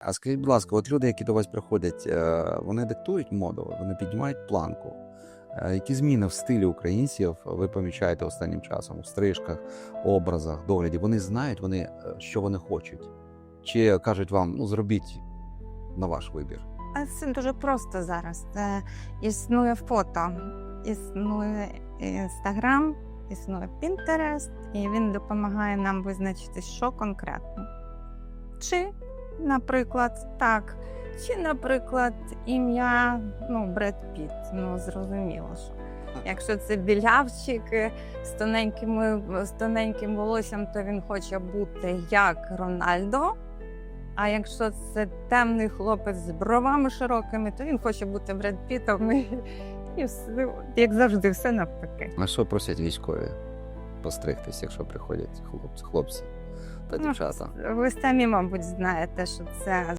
А скажіть, будь ласка, от люди, які до вас приходять, е, вони диктують моду, вони піднімають планку. Е, Які зміни в стилі українців ви помічаєте останнім часом у стрижках, образах, догляді? Вони знають, вони, е, що вони хочуть? Чи кажуть вам, ну зробіть на ваш вибір? А це дуже просто зараз. Це існує фото, існує інстаграм, існує Pinterest, і він допомагає нам визначити, що конкретно. Чи, наприклад, так, чи, наприклад, ім'я ну, Бред Піт. Ну, зрозуміло, що. Якщо це білявчик з тоненьким, з тоненьким волоссям, то він хоче бути як Рональдо. А якщо це темний хлопець з бровами широкими, то він хоче бути Бред Пітом. І, і все, як завжди, все навпаки. А що просять військові постригтись, якщо приходять хлопці, хлопці та Ну, дівчата? Ви самі, мабуть, знаєте, що це